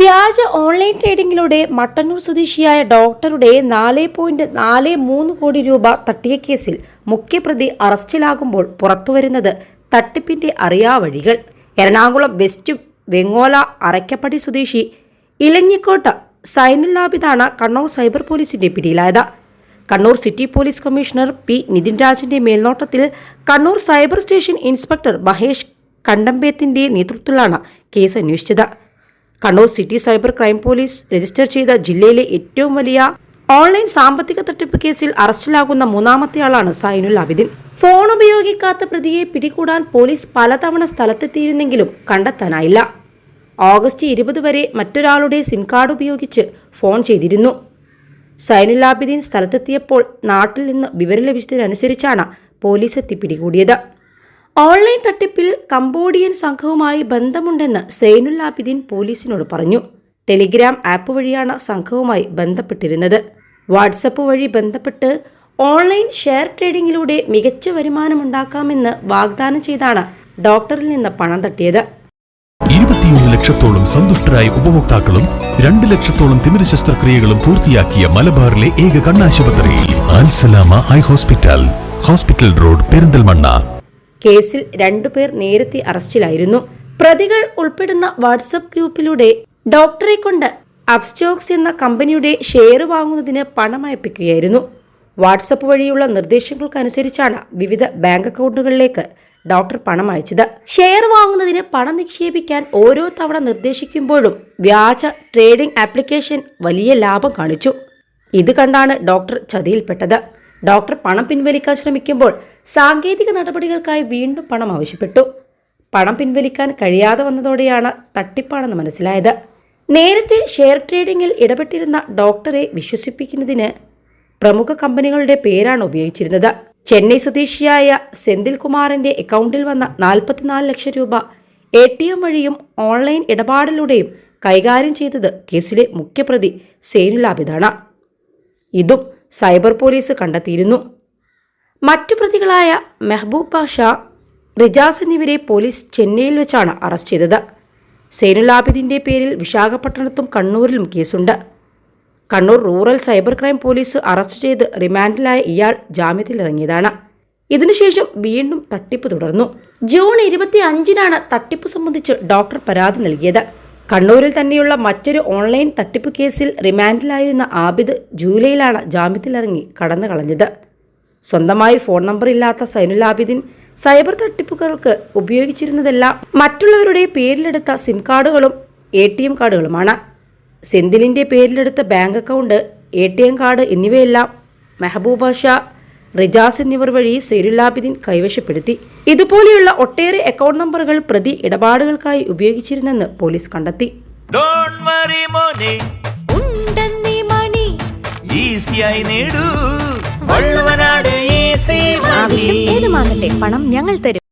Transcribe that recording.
വ്യാജ ഓൺലൈൻ ട്രേഡിംഗിലൂടെ മട്ടന്നൂർ സ്വദേശിയായ ഡോക്ടറുടെ നാല് പോയിന്റ് നാല് മൂന്ന് കോടി രൂപ തട്ടിയ കേസിൽ മുഖ്യപ്രതി അറസ്റ്റിലാകുമ്പോൾ പുറത്തുവരുന്നത് തട്ടിപ്പിന്റെ അറിയാവഴികൾ. എറണാകുളം വെസ്റ്റ് വെങ്ങോല അറയ്ക്കപ്പടി സ്വദേശി ഇലഞ്ഞിക്കോട്ട സൈനുല്ലാബിദാണ് കണ്ണൂർ സൈബർ പോലീസിന്റെ പിടിയിലായത്. Kannur city police commissioner P Nithin രാജിന്റെ മേൽനോട്ടത്തിൽ Kannur cyber station inspector Mahesh കണ്ടമ്പേത്തിന്റെ നേതൃത്വത്തിലാണ് കേസ് അന്വേഷിച്ചത്. Kannur city cyber crime police register ചെയ്ത ജില്ലയിലെ ഏറ്റവും വലിയ ഓൺലൈൻ സാമ്പത്തിക തട്ടിപ്പ് കേസിൽ അറസ്റ്റിലാകുന്ന മൂന്നാമത്തെയാളാണ് സൈനുൽ ആബിദിൻ ഫോൺ ഉപയോഗിക്കാത്ത പ്രതിയെ പിടികൂടാൻ പോലീസ് പലതവണ സ്ഥലത്തെത്തിയിരുന്നെങ്കിലും കണ്ടെത്താനായില്ല. ഓഗസ്റ്റ് ഇരുപത് വരെ മറ്റൊരാളുടെ സിം കാർഡ് ഉപയോഗിച്ച് ഫോൺ ചെയ്തിരുന്നു. സൈനുൽ ആബിദീൻ സ്ഥലത്തെത്തിയപ്പോൾ നാട്ടിൽ നിന്ന് വിവരം ലഭിച്ചതിനനുസരിച്ചാണ് പോലീസ് എത്തി പിടികൂടിയത്. ഓൺലൈൻ തട്ടിപ്പിൽ കംബോഡിയൻ സംഘവുമായി ബന്ധമുണ്ടെന്ന് സൈനുൽ ആബിദീൻ പോലീസിനോട് പറഞ്ഞു. ടെലിഗ്രാം ആപ്പ് വഴിയാണ് സംഘവുമായി ബന്ധപ്പെട്ടിരുന്നത്. വാട്സപ്പ് വഴി ബന്ധപ്പെട്ട് ഓൺലൈൻ ഷെയർ ട്രേഡിംഗിലൂടെ മികച്ച വരുമാനമുണ്ടാക്കാമെന്ന് വാഗ്ദാനം ചെയ്താണ് ഡോക്ടറിൽ നിന്ന് പണം തട്ടിയത്. ഇരുപത്തിയൊന്ന് ലക്ഷത്തോളം സന്തുഷ്ടരായ ഉപഭോക്താക്കളും രണ്ട് ലക്ഷത്തോളം തിമിര ശസ്ത്രക്രിയകളും പൂർത്തിയാക്കിയ മലബാറിലെ ഏക കണ്ണാശുപത്രി ഹോസ്പിറ്റൽ. Hospital road Perinthalmanna. കേസിൽ രണ്ടുപേർ നേരത്തെ അറസ്റ്റിലായിരുന്നു. പ്രതികൾ ഉൾപ്പെടുന്ന വാട്സപ്പ് ഗ്രൂപ്പിലൂടെ ഡോക്ടറെ കൊണ്ട് അബ്സ്റ്റോക്സ് എന്ന കമ്പനിയുടെ ഷെയർ വാങ്ങുന്നതിന് പണം അയപ്പിക്കുകയായിരുന്നു. വാട്സപ്പ് വഴിയുള്ള നിർദ്ദേശങ്ങൾക്കനുസരിച്ചാണ് വിവിധ ബാങ്ക് അക്കൗണ്ടുകളിലേക്ക് ഡോക്ടർ പണം അയച്ചത്. ഷെയർ വാങ്ങുന്നതിന് പണം നിക്ഷേപിക്കാൻ ഓരോ തവണ നിർദ്ദേശിക്കുമ്പോഴും വ്യാജ ട്രേഡിംഗ് ആപ്ലിക്കേഷൻ വലിയ ലാഭം കാണിച്ചു. ഇത് കണ്ടാണ് ഡോക്ടർ ചതിയിൽപ്പെട്ടത്. ഡോക്ടർ പണം പിൻവലിക്കാൻ ശ്രമിക്കുമ്പോൾ സാങ്കേതിക നടപടികൾക്കായി വീണ്ടും പണം ആവശ്യപ്പെട്ടു. പണം പിൻവലിക്കാൻ കഴിയാതെ വന്നതോടെയാണ് തട്ടിപ്പാണെന്ന് മനസ്സിലായത്. നേരത്തെ ഷെയർ ട്രേഡിംഗിൽ ഇടപെട്ടിരുന്ന ഡോക്ടറെ വിശ്വസിപ്പിക്കുന്നതിന് പ്രമുഖ കമ്പനികളുടെ പേരാണ് ഉപയോഗിച്ചിരുന്നത്. ചെന്നൈ സ്വദേശിയായ സെന്തിൽ കുമാറിന്റെ അക്കൗണ്ടിൽ വന്ന നാൽപ്പത്തിനാല് ലക്ഷം രൂപ എ ടി എം വഴിയും ഓൺലൈൻ ഇടപാടിലൂടെയും കൈകാര്യം ചെയ്തത് കേസിലെ മുഖ്യപ്രതി സേനുലാബിദാണ് ഇതും സൈബർ പോലീസ് കണ്ടെത്തിയിരുന്നു. മറ്റു പ്രതികളായ മെഹബൂബ് പാഷ റിജാസ് എന്നിവരെ പോലീസ് ചെന്നൈയിൽ വെച്ചാണ് അറസ്റ്റ് ചെയ്തത്. സൈനുലാബിദിന്റെ പേരിൽ വിശാഖപട്ടണത്തും കണ്ണൂരിലും കേസുണ്ട്. Kannur rural cyber crime police arrest ചെയ്ത് റിമാൻഡിലായ ഇയാൾ ജാമ്യത്തിലിറങ്ങിയതാണ് ഇതിനുശേഷം വീണ്ടും തട്ടിപ്പ് തുടർന്നു. ജൂൺ ഇരുപത്തി അഞ്ചിനാണ് തട്ടിപ്പ് സംബന്ധിച്ച് ഡോക്ടർ പരാതി നൽകിയത്. കണ്ണൂരിൽ തന്നെയുള്ള മറ്റൊരു ഓൺലൈൻ തട്ടിപ്പ് കേസിൽ റിമാൻഡിലായിരുന്ന ആബിദ് ജൂലൈയിലാണ് ജാമ്യത്തിലിറങ്ങി കടന്നു കളഞ്ഞത്. സ്വന്തമായി ഫോൺ നമ്പർ ഇല്ലാത്ത സൈനുൽ ആബിദിൻ സൈബർ തട്ടിപ്പുകൾക്ക് ഉപയോഗിച്ചിരുന്നതെല്ലാം മറ്റുള്ളവരുടെ പേരിലെടുത്ത സിം കാർഡുകളും എ ടി എം കാർഡുകളുമാണ്. സെന്തിലിന്റെ പേരിലെടുത്ത bank account A T M card എന്നിവയെല്ലാം മെഹബൂബ ഷാ റിജാസ് എന്നിവർ വഴി സൈനുലാബിദിൻ കൈവശപ്പെടുത്തി. ഇതുപോലെയുള്ള ഒട്ടേറെ അക്കൗണ്ട് നമ്പറുകൾ പ്രതി ഇടപാടുകൾക്കായി ഉപയോഗിച്ചിരുന്നെന്ന് പോലീസ് കണ്ടെത്തി. ആവശ്യം ഏതുമാകട്ടെ പണം ഞങ്ങൾ തരും.